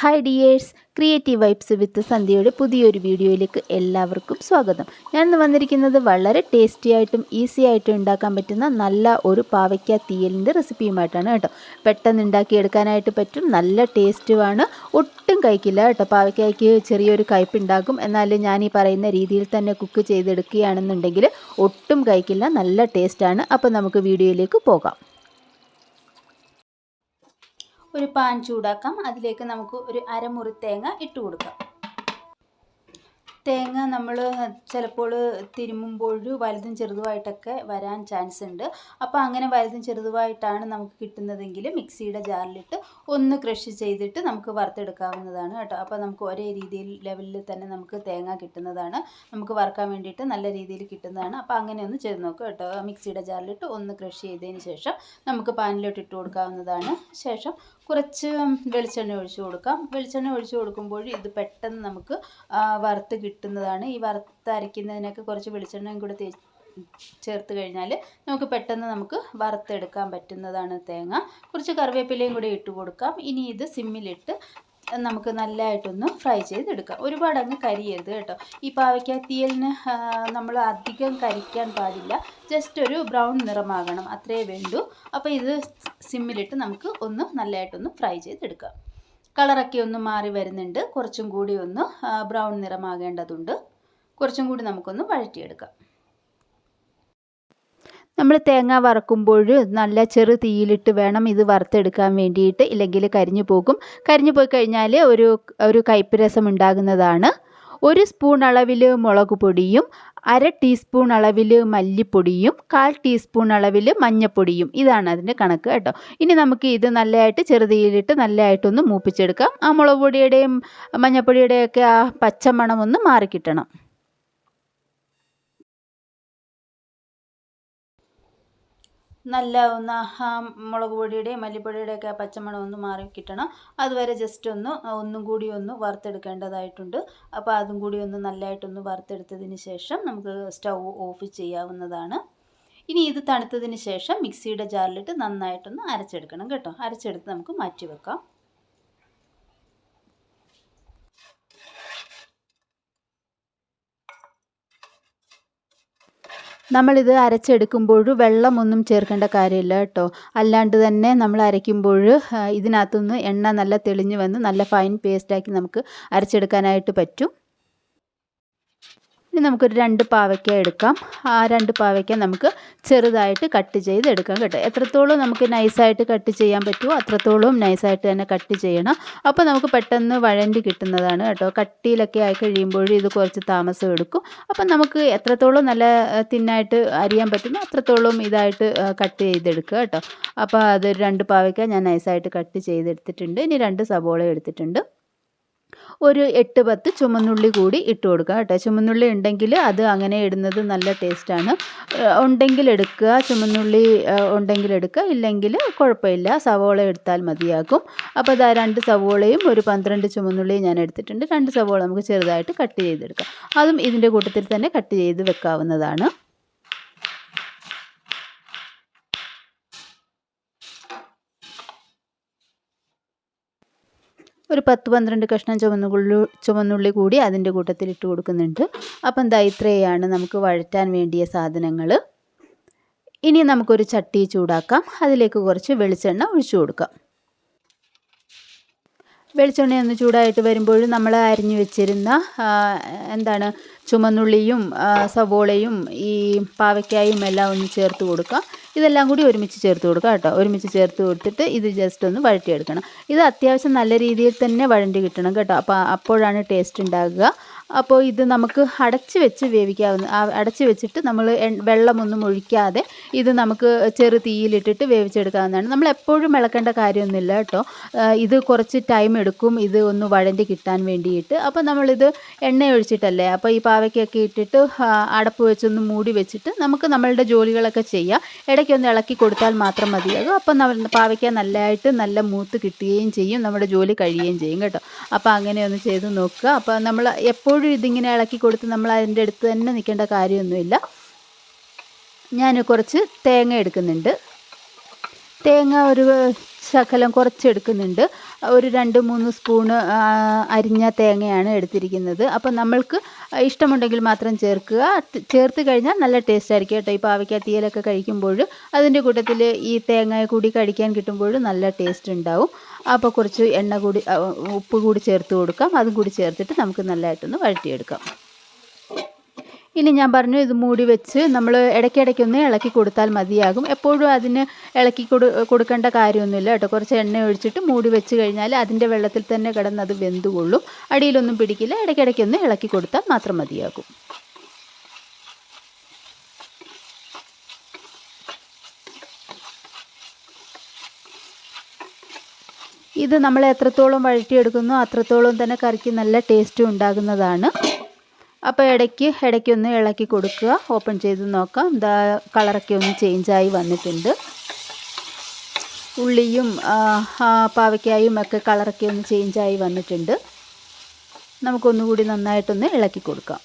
Hi dears Creative Vibes with സന്ധ്യയുടെ പുതിയൊരു വീഡിയോയിലേക്ക് എല്ലാവർക്കും സ്വാഗതം. ഞാൻ ഇന്ന് വന്നിരിക്കുന്നത് വളരെ ടേസ്റ്റി ആയിട്ടും ഈസി ആയിട്ടും ഉണ്ടാക്കാൻ പറ്റുന്ന നല്ല ഒരു പാവയ്ക്ക തീയലിന്റെ റെസിപ്പിയുമായിട്ടാണ് കേട്ടോ. പെട്ടെന്ന് ഉണ്ടാക്കിയെടുക്കാനായിട്ട് പറ്റും നല്ല ടേസ്റ്റുമാണ് ഒട്ടും കഴിക്കില്ല കേട്ടോ. പാവയ്ക്കായ്ക്ക് ചെറിയൊരു കയ്പുണ്ടാകും. എന്നാൽ ഞാൻ ഈ പറയുന്ന രീതിയിൽ തന്നെ കുക്ക് ചെയ്തെടുക്കുകയാണെന്നുണ്ടെങ്കിൽ ഒട്ടും കഴിക്കില്ല നല്ല ടേസ്റ്റാണ് അപ്പോൾ നമുക്ക് വീഡിയോയിലേക്ക് പോകാം. ഒരു പാൻ ചൂടാക്കാം. അതിലേക്ക് നമുക്ക് ഒരു അരമുറി തേങ്ങ ഇട്ട് കൊടുക്കാം. തേങ്ങ നമ്മൾ ചിലപ്പോൾ തിരുമുമ്പോൾ വലുതും ചെറുതുമായിട്ടൊക്കെ വരാൻ ചാൻസ് ഉണ്ട്. അപ്പോൾ അങ്ങനെ വലുതും ചെറുതുമായിട്ടാണ് നമുക്ക് കിട്ടുന്നതെങ്കിൽ മിക്സിയുടെ ജാറിലിട്ട് ഒന്ന് ക്രഷ് ചെയ്തിട്ട് നമുക്ക് വറുത്തെടുക്കാവുന്നതാണ് കേട്ടോ. അപ്പോൾ നമുക്ക് ഒരേ രീതിയിൽ ലെവലിൽ തന്നെ നമുക്ക് തേങ്ങ കിട്ടുന്നതാണ്. നമുക്ക് വറുക്കാൻ വേണ്ടിയിട്ട് നല്ല രീതിയിൽ കിട്ടുന്നതാണ്. അപ്പോൾ അങ്ങനെ ഒന്ന് ചെയ്ത് നോക്കുക കേട്ടോ. മിക്സിയുടെ ജാറിലിട്ട് ഒന്ന് ക്രഷ് ചെയ്തതിന് ശേഷം നമുക്ക് പാനിലോട്ട് ഇട്ട് കൊടുക്കാവുന്നതാണ്. ശേഷം കുറച്ച് വെളിച്ചെണ്ണ ഒഴിച്ച് കൊടുക്കാം. വെളിച്ചെണ്ണ ഒഴിച്ച് കൊടുക്കുമ്പോൾ ഇത് പെട്ടെന്ന് നമുക്ക് വറുത്ത് കിട്ടുന്നതാണ്. ഈ വറുത്ത് അരയ്ക്കുന്നതിനൊക്കെ കുറച്ച് വെളിച്ചെണ്ണയും കൂടെ തേ ചേർത്ത് കഴിഞ്ഞാൽ നമുക്ക് പെട്ടെന്ന് നമുക്ക് വറുത്തെടുക്കാൻ പറ്റുന്നതാണ് തേങ്ങ. കുറച്ച് കറിവേപ്പിലയും കൂടി ഇട്ട് കൊടുക്കാം. ഇനി ഇത് സിമ്മിലിട്ട് നമുക്ക് നല്ലതായിട്ടൊന്ന് ഫ്രൈ ചെയ്തെടുക്കാം. ഒരുപാട് അങ്ങ് കരിയരുത് കേട്ടോ. ഈ പാവയ്ക്ക നമ്മൾ അധികം കരിക്കാൻ പാടില്ല. ജസ്റ്റ് ഒരു ബ്രൗൺ നിറമാകണം അത്രേ വേണ്ടൂ. അപ്പോൾ ഇത് സിമ്മിലിട്ട് നമുക്ക് ഒന്ന് നല്ലതായിട്ടൊന്ന് ഫ്രൈ ചെയ്തെടുക്കാം. കളറൊക്കെ ഒന്ന് മാറി വരുന്നുണ്ട്. കുറച്ചും കൂടി ഒന്ന് ബ്രൗൺ നിറമാകേണ്ടതുണ്ട്. കുറച്ചും കൂടി നമുക്കൊന്ന് വഴറ്റിയെടുക്കാം. നമ്മൾ തേങ്ങ വറക്കുമ്പോൾ നല്ല ചെറു തീയിലിട്ട് വേണം ഇത് വറുത്തെടുക്കാൻ വേണ്ടിയിട്ട് ഇല്ലെങ്കിൽ കരിഞ്ഞു പോകും. കരിഞ്ഞു പോയി കഴിഞ്ഞാൽ ഒരു ഒരു കയ്പ്പ് രസം ഉണ്ടാകുന്നതാണ്. ഒരു സ്പൂൺ അളവിൽ മുളക് പൊടിയും അര ടീസ്പൂൺ അളവിൽ മല്ലിപ്പൊടിയും കാൽ ടീസ്പൂൺ അളവിൽ മഞ്ഞൾപ്പൊടിയും ഇതാണ് അതിന്റെ കണക്ക് കേട്ടോ. ഇനി നമുക്ക് ഇത് നല്ലതായിട്ട് ചെറുതീയിലിട്ട് നല്ലതായിട്ടൊന്ന് മൂപ്പിച്ചെടുക്കാം. ആ മുളക് പൊടിയുടെയും മഞ്ഞൾപ്പൊടിയുടെയൊക്കെ ആ പച്ചമണം ഒന്ന് മാറിക്കിട്ടണം. നല്ല ഒന്ന് മുളക് പൊടിയുടെയും മല്ലിപ്പൊടിയുടെയൊക്കെ പച്ചമണം ഒന്ന് മാറി കിട്ടണം. അതുവരെ ജസ്റ്റ് ഒന്ന് ഒന്നും കൂടി ഒന്ന് വറുത്തെടുക്കേണ്ടതായിട്ടുണ്ട്. അപ്പോൾ അതും കൂടി ഒന്ന് നല്ലതായിട്ടൊന്ന് വറുത്തെടുത്തതിന് ശേഷം നമുക്ക് സ്റ്റൗ ഓഫ് ചെയ്യാവുന്നതാണ്. ഇനി ഇത് തണുത്തതിന് ശേഷം മിക്സിയുടെ ജാറിലിട്ട് നന്നായിട്ടൊന്ന് അരച്ചെടുക്കണം കേട്ടോ. അരച്ചെടുത്ത് നമുക്ക് മാറ്റി വെക്കാം നമ്മളിത് അരച്ചെടുക്കുമ്പോൾ വെള്ളമൊന്നും ചേർക്കേണ്ട കാര്യമില്ല കേട്ടോ. അല്ലാണ്ട് തന്നെ നമ്മൾ അരയ്ക്കുമ്പോൾ ഇതിനകത്തുനിന്ന് എണ്ണ നല്ല തെളിഞ്ഞ് വന്ന് നല്ല ഫൈൻ പേസ്റ്റാക്കി നമുക്ക് അരച്ചെടുക്കാനായിട്ട് പറ്റും. ഇനി നമുക്കൊരു രണ്ട് പാവയ്ക്ക എടുക്കാം. ആ രണ്ട് പാവയ്ക്ക നമുക്ക് ചെറുതായിട്ട് കട്ട് ചെയ്ത് എടുക്കാം കേട്ടോ. എത്രത്തോളം നമുക്ക് നൈസായിട്ട് കട്ട് ചെയ്യാൻ പറ്റുമോ അത്രത്തോളം നൈസായിട്ട് തന്നെ കട്ട് ചെയ്യണം. അപ്പോൾ നമുക്ക് പെട്ടെന്ന് വഴണ്ടി കിട്ടുന്നതാണ് കേട്ടോ. കട്ടിയിലൊക്കെ ആയി കഴിയുമ്പോൾ ഇത് കുറച്ച് താമസം എടുക്കും. അപ്പം നമുക്ക് എത്രത്തോളം നല്ല തിന്നായിട്ട് അരിയാൻ പറ്റുമോ അത്രത്തോളം ഇതായിട്ട് കട്ട് ചെയ്തെടുക്കുക കേട്ടോ. അപ്പോൾ അത് രണ്ട് പാവയ്ക്ക ഞാൻ നൈസായിട്ട് കട്ട് ചെയ്തെടുത്തിട്ടുണ്ട്. ഇനി രണ്ട് സബോള എടുത്തിട്ടുണ്ട്. ഒരു എട്ട് പത്ത് ചുമന്നുള്ളി കൂടി ഇട്ട് കൊടുക്കുക കേട്ടോ. ചുമന്നുള്ളി ഉണ്ടെങ്കിൽ അത് അങ്ങനെ ഇടുന്നത് നല്ല ടേസ്റ്റാണ് ഉണ്ടെങ്കിൽ എടുക്കുക. ചുമന്നുള്ളി ഉണ്ടെങ്കിൽ എടുക്കുക. ഇല്ലെങ്കിൽ കുഴപ്പമില്ല. സവോള എടുത്താൽ മതിയാകും. അപ്പോൾ അതാ രണ്ട് സവോളയും ഒരു പന്ത്രണ്ട് ചുമന്നുള്ളിയും ഞാൻ എടുത്തിട്ടുണ്ട്. രണ്ട് സവോള നമുക്ക് ചെറുതായിട്ട് കട്ട് ചെയ്തെടുക്കാം. അതും ഇതിന്റെ കൂട്ടത്തിൽ തന്നെ കട്ട് ചെയ്ത് വെക്കാവുന്നതാണ്. ഒരു പത്ത് പന്ത്രണ്ട് കഷ്ണം ചുവന്നുള്ളി ചുവന്നുള്ളി കൂടി അതിന്റെ കൂട്ടത്തിൽ ഇട്ട് കൊടുക്കുന്നുണ്ട്. അപ്പം എന്താ ഇത്രയാണ് നമുക്ക് വഴറ്റാൻ വേണ്ടിയ സാധനങ്ങൾ. ഇനി നമുക്കൊരു ചട്ടി ചൂടാക്കാം. അതിലേക്ക് കുറച്ച് വെളിച്ചെണ്ണ ഒഴിച്ചു കൊടുക്കാം. വെളിച്ചെണ്ണ ഒന്ന് ചൂടായിട്ട് വരുമ്പോൾ നമ്മൾ അരിഞ്ഞു വെച്ചിരുന്ന എന്താണ് ചുമന്നുള്ളിയും സവോളയും ഈ പാവയ്ക്കായും എല്ലാം ഒന്ന് ചേർത്ത് കൊടുക്കുക. ഇതെല്ലാം കൂടി ഒരുമിച്ച് ചേർത്ത് കൊടുക്കുക കേട്ടോ. ഒരുമിച്ച് ചേർത്ത് കൊടുത്തിട്ട് ഇത് ജസ്റ്റ് ഒന്ന് വഴറ്റിയെടുക്കണം. ഇത് അത്യാവശ്യം നല്ല രീതിയിൽ തന്നെ വഴണ്ടി കിട്ടണം കേട്ടോ. അപ്പോൾ അപ്പോഴാണ് ടേസ്റ്റ് ഉണ്ടാകുക. അപ്പോൾ ഇത് നമുക്ക് അടച്ച് വെച്ച് വേവിക്കാവുന്ന അടച്ച് വെച്ചിട്ട് നമ്മൾ വെള്ളമൊന്നും ഒഴിക്കാതെ ഇത് നമുക്ക് ചെറു തീയിലിട്ടിട്ട് വേവിച്ചെടുക്കാവുന്നതാണ്. നമ്മൾ എപ്പോഴും ഇളക്കേണ്ട കാര്യമൊന്നുമില്ല കേട്ടോ. ഇത് കുറച്ച് ടൈം എടുക്കും ഇത് ഒന്ന് വഴണ്ടി കിട്ടാൻ വേണ്ടിയിട്ട്. അപ്പോൾ നമ്മളിത് എണ്ണ ഒഴിച്ചിട്ടല്ലേ അപ്പോൾ ഈ പാവയ്ക്കൊക്കെ ഇട്ടിട്ട് അടപ്പ് വെച്ചൊന്ന് മൂടി വെച്ചിട്ട് നമുക്ക് നമ്മളുടെ ജോലികളൊക്കെ ചെയ്യാം. ഇടയ്ക്കൊന്ന് ഇളക്കി കൊടുത്താൽ മാത്രം മതിയാകും. അപ്പം നമ്മൾ പാവയ്ക്ക നല്ലതായിട്ട് നല്ല മൂത്ത് കിട്ടുകയും ചെയ്യും നമ്മുടെ ജോലി കഴിയുകയും ചെയ്യും കേട്ടോ. അപ്പോൾ അങ്ങനെ ഒന്ന് ചെയ്ത് നോക്കുക. അപ്പോൾ നമ്മൾ എപ്പോഴും എപ്പോഴും ഇതിങ്ങനെ ഇളക്കി കൊടുത്ത് നമ്മൾ അതിന്റെ അടുത്ത് തന്നെ നിൽക്കേണ്ട കാര്യമൊന്നുമില്ല. ഞാൻ കുറച്ച് തേങ്ങ എടുക്കുന്നുണ്ട്. തേങ്ങ ഒരു ശകലം കുറച്ചെടുക്കുന്നുണ്ട്. ഒരു രണ്ട് മൂന്ന് സ്പൂണ് അരിഞ്ഞ തേങ്ങയാണ് എടുത്തിരിക്കുന്നത്. അപ്പം നമ്മൾക്ക് ഇഷ്ടമുണ്ടെങ്കിൽ മാത്രം ചേർക്കുക. ചേർത്ത് കഴിഞ്ഞാൽ നല്ല ടേസ്റ്റ് ആയിരിക്കും കേട്ടോ. ഈ പാവയ്ക്ക തീയലൊക്കെ കഴിക്കുമ്പോൾ അതിന്റെ കൂട്ടത്തിൽ ഈ തേങ്ങ കൂടി കഴിക്കാൻ കിട്ടുമ്പോൾ നല്ല ടേസ്റ്റ് ഉണ്ടാവും. അപ്പോൾ കുറച്ച് എണ്ണ കൂടി ഉപ്പ് കൂടി ചേർത്ത് കൊടുക്കാം. അതും കൂടി ചേർത്തിട്ട് നമുക്ക് നല്ലതായിട്ടൊന്ന് വഴറ്റിയെടുക്കാം. ഇനി ഞാൻ പറഞ്ഞു ഇത് മൂടി വെച്ച് നമ്മൾ ഇടയ്ക്കിടയ്ക്കൊന്ന് ഇളക്കി കൊടുത്താൽ മതിയാകും. എപ്പോഴും അതിന് ഇളക്കി കൊടു കൊടുക്കേണ്ട കാര്യമൊന്നുമില്ല കേട്ടോ. കുറച്ച് എണ്ണ ഒഴിച്ചിട്ട് മൂടി വെച്ച് കഴിഞ്ഞാൽ അതിന്റെ വെള്ളത്തിൽ തന്നെ കിടന്ന് അത് വെന്തുകൊള്ളും. അടിയിലൊന്നും പിടിക്കില്ല. ഇടയ്ക്കിടയ്ക്കൊന്ന് ഇളക്കി കൊടുത്താൽ മാത്രം മതിയാകും. ഇത് നമ്മൾ എത്രത്തോളം വഴറ്റിയെടുക്കുന്നോ അത്രത്തോളം തന്നെ കറിക്ക് നല്ല ടേസ്റ്റും ഉണ്ടാകുന്നതാണ്. അപ്പോൾ ഇടയ്ക്ക് ഒന്ന് ഇളക്കി കൊടുക്കുക. ഓപ്പൺ ചെയ്ത് നോക്കാം. ഇതാ കളറൊക്കെ ഒന്ന് ചേഞ്ചായി വന്നിട്ടുണ്ട്. ഉള്ളിയും പാവയ്ക്കായും ഒക്കെ കളറൊക്കെ ഒന്ന് ചേഞ്ചായി വന്നിട്ടുണ്ട്. നമുക്കൊന്നുകൂടി നന്നായിട്ടൊന്ന് ഇളക്കി കൊടുക്കാം.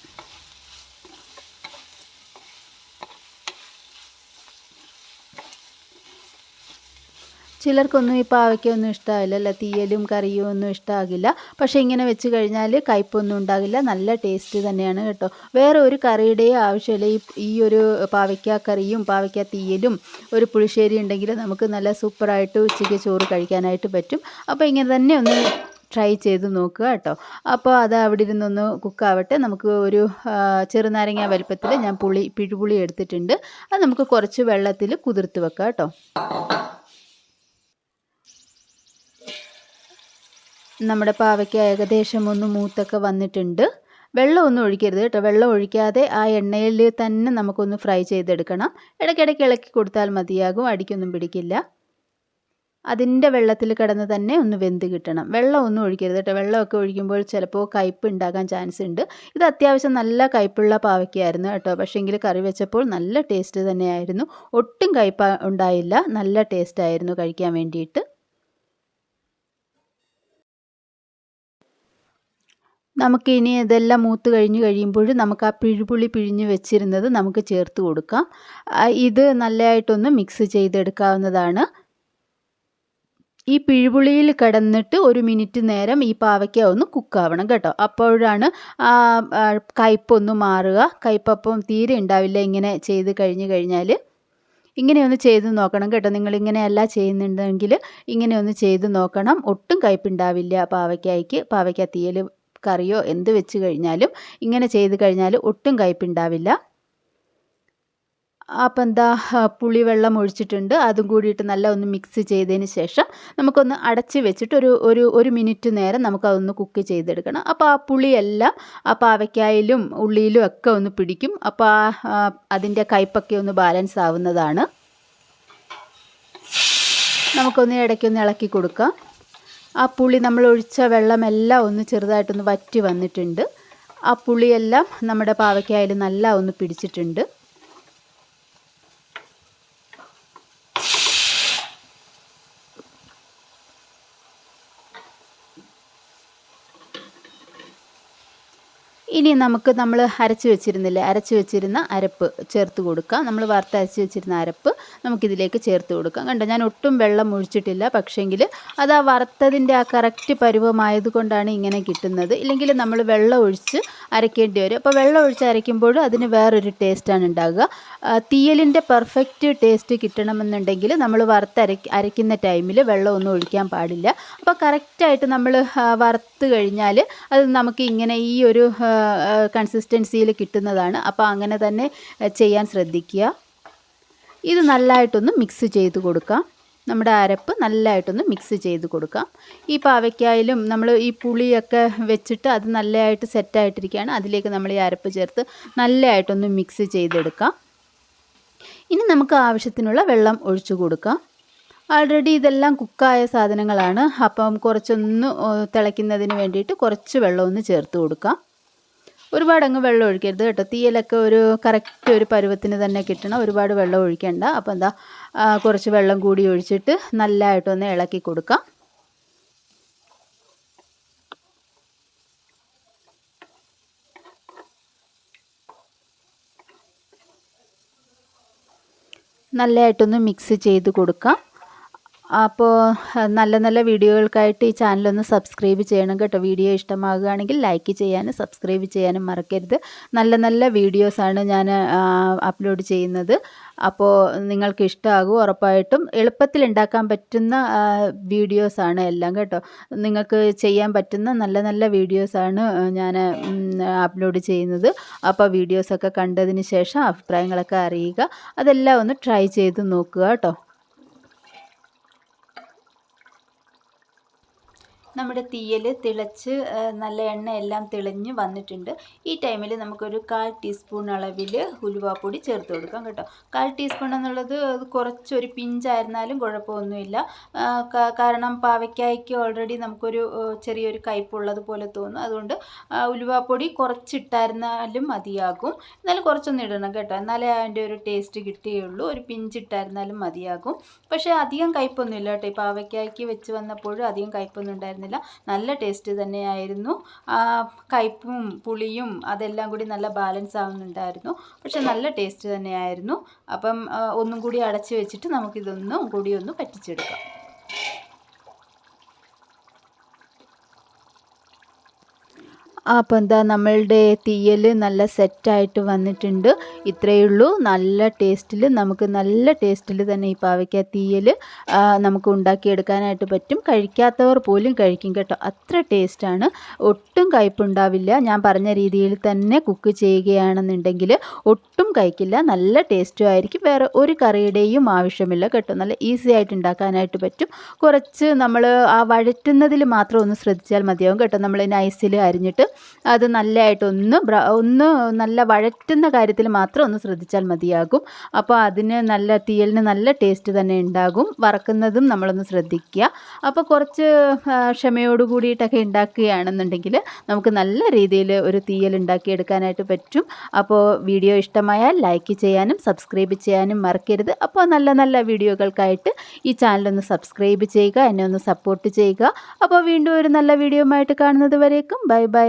ചിലർക്കൊന്നും ഈ പാവയ്ക്കൊന്നും ഇഷ്ടമാവില്ല അല്ല തീയലും കറിയും ഒന്നും ഇഷ്ടമാകില്ല പക്ഷേ ഇങ്ങനെ വെച്ച് കഴിഞ്ഞാൽ കയ്പൊന്നും ഉണ്ടാകില്ല നല്ല ടേസ്റ്റ് തന്നെയാണ് കേട്ടോ. വേറെ ഒരു കറിയുടെയും ആവശ്യമില്ല. ഈ ഈ ഒരു പാവയ്ക്ക കറിയും പാവയ്ക്ക തീയലും ഒരു പുളിശ്ശേരി ഉണ്ടെങ്കിൽ നമുക്ക് നല്ല സൂപ്പറായിട്ട് ഉച്ചയ്ക്ക് ചോറ് കഴിക്കാനായിട്ട് പറ്റും. അപ്പോൾ ഇങ്ങനെ തന്നെ ഒന്ന് ട്രൈ ചെയ്ത് നോക്കുക കേട്ടോ. അപ്പോൾ അത് അവിടെ ഇരുന്നൊന്ന് കുക്കാവട്ടെ. നമുക്ക് ഒരു ചെറുനാരങ്ങ വലുപ്പത്തിൽ ഞാൻ പുളി പിഴുപുളി എടുത്തിട്ടുണ്ട്. അത് നമുക്ക് കുറച്ച് വെള്ളത്തിൽ കുതിർത്ത് വെക്കാം കേട്ടോ. നമ്മുടെ പാവയ്ക്ക ഏകദേശം ഒന്ന് മൂത്തൊക്കെ വന്നിട്ടുണ്ട്. വെള്ളം ഒന്നും ഒഴിക്കരുത് കേട്ടോ. വെള്ളം ഒഴിക്കാതെ ആ എണ്ണയിൽ തന്നെ നമുക്കൊന്ന് ഫ്രൈ ചെയ്തെടുക്കണം. ഇടയ്ക്കിടയ്ക്ക് ഇളക്കി കൊടുത്താൽ മതിയാകും. അടിക്കൊന്നും പിടിക്കില്ല. അതിന്റെ വെള്ളത്തിൽ കിടന്ന് തന്നെ ഒന്ന് വെന്ത് കിട്ടണം. വെള്ളം ഒന്നും ഒഴിക്കരുത് കേട്ടോ. വെള്ളമൊക്കെ ഒഴിക്കുമ്പോൾ ചിലപ്പോൾ കയ്പ്പ് ഉണ്ടാകാൻ ചാൻസ് ഉണ്ട്. ഇത് അത്യാവശ്യം നല്ല കയ്പ്പുള്ള പാവയ്ക്കായിരുന്നു കേട്ടോ. പക്ഷേങ്കിൽ കറി വെച്ചപ്പോൾ നല്ല ടേസ്റ്റ് തന്നെയായിരുന്നു. ഒട്ടും കയ്പ ഉണ്ടായില്ല. നല്ല ടേസ്റ്റായിരുന്നു കഴിക്കാൻ വേണ്ടിയിട്ട്. നമുക്കിനി ഇതെല്ലാം മൂത്ത് കഴിഞ്ഞ് കഴിയുമ്പോൾ നമുക്ക് ആ പിഴുപുളി പിഴിഞ്ഞ് വെച്ചിരുന്നത് നമുക്ക് ചേർത്ത് കൊടുക്കാം. ഇത് നല്ലതായിട്ടൊന്ന് മിക്സ് ചെയ്തെടുക്കാവുന്നതാണ്. ഈ പിഴുപുളിയിൽ കിടന്നിട്ട് ഒരു മിനിറ്റ് നേരം ഈ പാവയ്ക്ക ഒന്ന് കുക്കാവണം കേട്ടോ. അപ്പോഴാണ് കയ്പ്പൊന്ന് മാറുക. കയ്പ്പപ്പം തീരെ ഉണ്ടാവില്ല ഇങ്ങനെ ചെയ്ത് കഴിഞ്ഞ് കഴിഞ്ഞാൽ. ഇങ്ങനെയൊന്ന് ചെയ്ത് നോക്കണം കേട്ടോ. നിങ്ങൾ ഇങ്ങനെയല്ല ചെയ്യുന്നുണ്ടെങ്കിൽ ഇങ്ങനെയൊന്ന് ചെയ്ത് നോക്കണം. ഒട്ടും കയ്പ്പുണ്ടാവില്ല പാവയ്ക്കായ്ക്ക്. പാവയ്ക്ക തീയൽ കറിയോ എന്ത് വെച്ച് കഴിഞ്ഞാലും ഇങ്ങനെ ചെയ്ത് കഴിഞ്ഞാൽ ഒട്ടും കയ്പ്പുണ്ടാവില്ല. അപ്പം എന്താ പുളിവെള്ളം ഒഴിച്ചിട്ടുണ്ട്. അതും കൂടിയിട്ട് നല്ല ഒന്ന് മിക്സ് ചെയ്തതിന് ശേഷം നമുക്കൊന്ന് അടച്ച് വെച്ചിട്ട് ഒരു ഒരു ഒരു മിനിറ്റ് നേരം നമുക്കതൊന്ന് കുക്ക് ചെയ്തെടുക്കണം. അപ്പോൾ ആ പുളിയെല്ലാം ആ പാവയ്ക്കായാലും ഉള്ളിയിലും ഒക്കെ ഒന്ന് പിടിക്കും. അപ്പോൾ ആ അതിന്റെ കയ്പ്പൊക്കെ ഒന്ന് ബാലൻസ് ആവുന്നതാണ്. നമുക്കൊന്ന് ഇടയ്ക്കൊന്ന് ഇളക്കി കൊടുക്കാം. ആ പുളി നമ്മൾ ഒഴിച്ച വെള്ളമെല്ലാം ഒന്ന് ചെറുതായിട്ടൊന്ന് വറ്റി വന്നിട്ടുണ്ട്. ആ പുളിയെല്ലാം നമ്മുടെ പാവയ്ക്കായിൽ നല്ല ഒന്ന് പിടിച്ചിട്ടുണ്ട്. ഇനി നമുക്ക് നമ്മൾ അരച്ച് വെച്ചിരുന്നില്ലേ അരച്ച് വെച്ചിരുന്ന അരപ്പ് ചേർത്ത് കൊടുക്കുക നമ്മൾ വറുത്ത് അരച്ച് വെച്ചിരുന്ന അരപ്പ് നമുക്കിതിലേക്ക് ചേർത്ത് കൊടുക്കാം. കണ്ടോ ഞാൻ ഒട്ടും വെള്ളം ഒഴിച്ചിട്ടില്ല പക്ഷേങ്കിൽ അത് ആ വറുത്തതിന്റെ ആ കറക്റ്റ് പരുവമായത് കൊണ്ടാണ് ഇങ്ങനെ കിട്ടുന്നത്. ഇല്ലെങ്കിൽ നമ്മൾ വെള്ളം ഒഴിച്ച് അരയ്ക്കേണ്ടി വരും. അപ്പോൾ വെള്ളം ഒഴിച്ച് അരയ്ക്കുമ്പോൾ അതിന് വേറൊരു ടേസ്റ്റാണ് ഉണ്ടാകുക തീയലിന്റെ പെർഫെക്റ്റ് ടേസ്റ്റ് കിട്ടണമെന്നുണ്ടെങ്കിൽ നമ്മൾ വറുത്ത് അരയ്ക്ക അരയ്ക്കുന്ന ടൈമിൽ വെള്ളമൊന്നും ഒഴിക്കാൻ പാടില്ല. അപ്പോൾ കറക്റ്റായിട്ട് നമ്മൾ വറുത്ത് കഴിഞ്ഞാൽ അത് നമുക്ക് ഇങ്ങനെ ഈ ഒരു കൺസിസ്റ്റൻസിയിൽ കിട്ടുന്നതാണ്. അപ്പോൾ അങ്ങനെ തന്നെ ചെയ്യാൻ ശ്രദ്ധിക്കുക. ഇത് നല്ലതായിട്ടൊന്ന് മിക്സ് ചെയ്ത് കൊടുക്കാം. നമ്മുടെ അരപ്പ് നല്ലതായിട്ടൊന്ന് മിക്സ് ചെയ്ത് കൊടുക്കാം. ഈ പാവയ്ക്കായാലും നമ്മൾ ഈ പുളിയൊക്കെ വെച്ചിട്ട് അത് നല്ലതായിട്ട് സെറ്റായിട്ടിരിക്കുകയാണ് അതിലേക്ക് നമ്മൾ ഈ അരപ്പ് ചേർത്ത് നല്ലതായിട്ടൊന്ന് മിക്സ് ചെയ്തെടുക്കാം. ഇനി നമുക്ക് ആവശ്യത്തിനുള്ള വെള്ളം ഒഴിച്ചു കൊടുക്കാം. ഓൾറെഡി ഇതെല്ലാം കുക്കായ സാധനങ്ങളാണ്. അപ്പം കുറച്ചൊന്ന് തിളയ്ക്കുന്നതിന് വേണ്ടിയിട്ട് കുറച്ച് വെള്ളമൊന്ന് ചേർത്ത് കൊടുക്കാം. ഒരുപാട് അങ്ങ് വെള്ളം ഒഴിക്കരുത് കേട്ടോ. തീയലൊക്കെ ഒരു കറക്റ്റ് ഒരു പരുവത്തിന് തന്നെ കിട്ടണം. ഒരുപാട് വെള്ളം ഒഴിക്കേണ്ട. അപ്പോൾ എന്താ കുറച്ച് വെള്ളം കൂടി ഒഴിച്ചിട്ട് നല്ലതായിട്ടൊന്ന് ഇളക്കി കൊടുക്കാം. നല്ലതായിട്ടൊന്ന് മിക്സ് ചെയ്ത് കൊടുക്കാം. അപ്പോൾ നല്ല നല്ല വീഡിയോകൾക്കായിട്ട് ഈ ചാനലൊന്ന് സബ്സ്ക്രൈബ് ചെയ്യണം കേട്ടോ. വീഡിയോ ഇഷ്ടമാകുകയാണെങ്കിൽ ലൈക്ക് ചെയ്യാനും സബ്സ്ക്രൈബ് ചെയ്യാനും മറക്കരുത്. നല്ല നല്ല വീഡിയോസാണ് ഞാൻ അപ്ലോഡ് ചെയ്യുന്നത്. അപ്പോൾ നിങ്ങൾക്ക് ഇഷ്ടമാകും ഉറപ്പായിട്ടും. എളുപ്പത്തിൽ ഉണ്ടാക്കാൻ പറ്റുന്ന വീഡിയോസാണ് എല്ലാം കേട്ടോ. നിങ്ങൾക്ക് ചെയ്യാൻ പറ്റുന്ന നല്ല നല്ല വീഡിയോസാണ് ഞാൻ അപ്ലോഡ് ചെയ്യുന്നത്. അപ്പോൾ വീഡിയോസൊക്കെ കണ്ടതിന് ശേഷം അഭിപ്രായങ്ങളൊക്കെ അറിയുക. അതെല്ലാം ഒന്ന് ട്രൈ ചെയ്ത് നോക്കുക കേട്ടോ. നമ്മുടെ തീയൽ തിളച്ച് നല്ല എണ്ണ എല്ലാം തിളഞ്ഞ് വന്നിട്ടുണ്ട്. ഈ ടൈമിൽ നമുക്കൊരു കാൽ ടീസ്പൂൺ അളവിൽ ഉലുവാപ്പൊടി ചേർത്ത് കൊടുക്കാം കേട്ടോ. കാൽ ടീസ്പൂൺ എന്നുള്ളത് കുറച്ചൊരു പിഞ്ചായിരുന്നാലും കുഴപ്പമൊന്നുമില്ല. കാരണം പാവയ്ക്കായ്ക്ക് ഓൾറെഡി നമുക്കൊരു ചെറിയൊരു കയ്പുള്ളത് പോലെ തോന്നും. അതുകൊണ്ട് ഉലുവാപ്പൊടി കുറച്ചിട്ടായിരുന്നാലും മതിയാകും. എന്നാലും കുറച്ചൊന്നും ഇടണം കേട്ടോ. എന്നാലേ അതിന്റെ ഒരു ടേസ്റ്റ് കിട്ടുകയുള്ളൂ ഒരു പിഞ്ചിട്ടായിരുന്നാലും മതിയാകും. പക്ഷേ അധികം കയ്പൊന്നുമില്ല കേട്ടോ. ഈ പാവയ്ക്കായ്ക്ക് വെച്ച് വന്നപ്പോഴും അധികം കയ്പൊന്നും ഉണ്ടായിരുന്നില്ല. നല്ല ടേസ്റ്റ് തന്നെയായിരുന്നു. കയ്പും പുളിയും അതെല്ലാം കൂടി നല്ല ബാലൻസ് ആവുന്നുണ്ടായിരുന്നു. പക്ഷെ നല്ല ടേസ്റ്റ് തന്നെയായിരുന്നു. അപ്പം ഒന്നും കൂടി അടച്ച് വെച്ചിട്ട് നമുക്കിതൊന്നും കൂടി ഒന്ന് പറ്റിച്ചെടുക്കാം. അപ്പോൾ എന്താ നമ്മളുടെ തീയൽ നല്ല സെറ്റായിട്ട് വന്നിട്ടുണ്ട്. ഇത്രയേ ഉള്ളൂ. നല്ല ടേസ്റ്റിൽ നമുക്ക് നല്ല ടേസ്റ്റിൽ തന്നെ ഈ പാവയ്ക്ക തീയൽ നമുക്ക് ഉണ്ടാക്കിയെടുക്കാനായിട്ട് പറ്റും. കഴിക്കാത്തവർ പോലും കഴിക്കും കേട്ടോ. അത്ര ടേസ്റ്റാണ്. ഒട്ടും കയ്പുണ്ടാവില്ല ഞാൻ പറഞ്ഞ രീതിയിൽ തന്നെ കുക്ക് ചെയ്യുകയാണെന്നുണ്ടെങ്കിൽ ഒട്ടും കഴിക്കില്ല. നല്ല ടേസ്റ്റും ആയിരിക്കും. വേറെ ഒരു കറിയുടെയും ആവശ്യമില്ല കേട്ടോ. നല്ല ഈസി ആയിട്ട് ഉണ്ടാക്കാനായിട്ട് പറ്റും. കുറച്ച് നമ്മൾ ആ വഴറ്റുന്നതിൽ മാത്രം ഒന്ന് ശ്രദ്ധിച്ചാൽ മതിയാവും കേട്ടോ. നമ്മൾ നൈസിൽ അരിഞ്ഞിട്ട് അത് നല്ലതായിട്ട് ഒന്ന് ഒന്ന് നല്ല വഴറ്റുന്ന കാര്യത്തിൽ മാത്രം ഒന്ന് ശ്രദ്ധിച്ചാൽ മതിയാകും. അപ്പോൾ അതിന് നല്ല തീയലിന് നല്ല ടേസ്റ്റ് തന്നെ ഉണ്ടാകും. വറക്കുന്നതും നമ്മളൊന്ന് ശ്രദ്ധിക്കുക. അപ്പോൾ കുറച്ച് ക്ഷമയോട് കൂടിയിട്ടൊക്കെ ഉണ്ടാക്കുകയാണെന്നുണ്ടെങ്കിൽ നമുക്ക് നല്ല രീതിയിൽ ഒരു തീയൽ ഉണ്ടാക്കിയെടുക്കാനായിട്ട് പറ്റും. അപ്പോൾ വീഡിയോ ഇഷ്ടമായാൽ ലൈക്ക് ചെയ്യാനും സബ്സ്ക്രൈബ് ചെയ്യാനും മറക്കരുത്. അപ്പോൾ നല്ല നല്ല വീഡിയോകൾക്കായിട്ട് ഈ ചാനലൊന്ന് സബ്സ്ക്രൈബ് ചെയ്യുക എന്നെ ഒന്ന് സപ്പോർട്ട് ചെയ്യുക. അപ്പോൾ വീണ്ടും ഒരു നല്ല വീഡിയോ ആയിട്ട് കാണുന്നത് വരേക്കും. Bye bye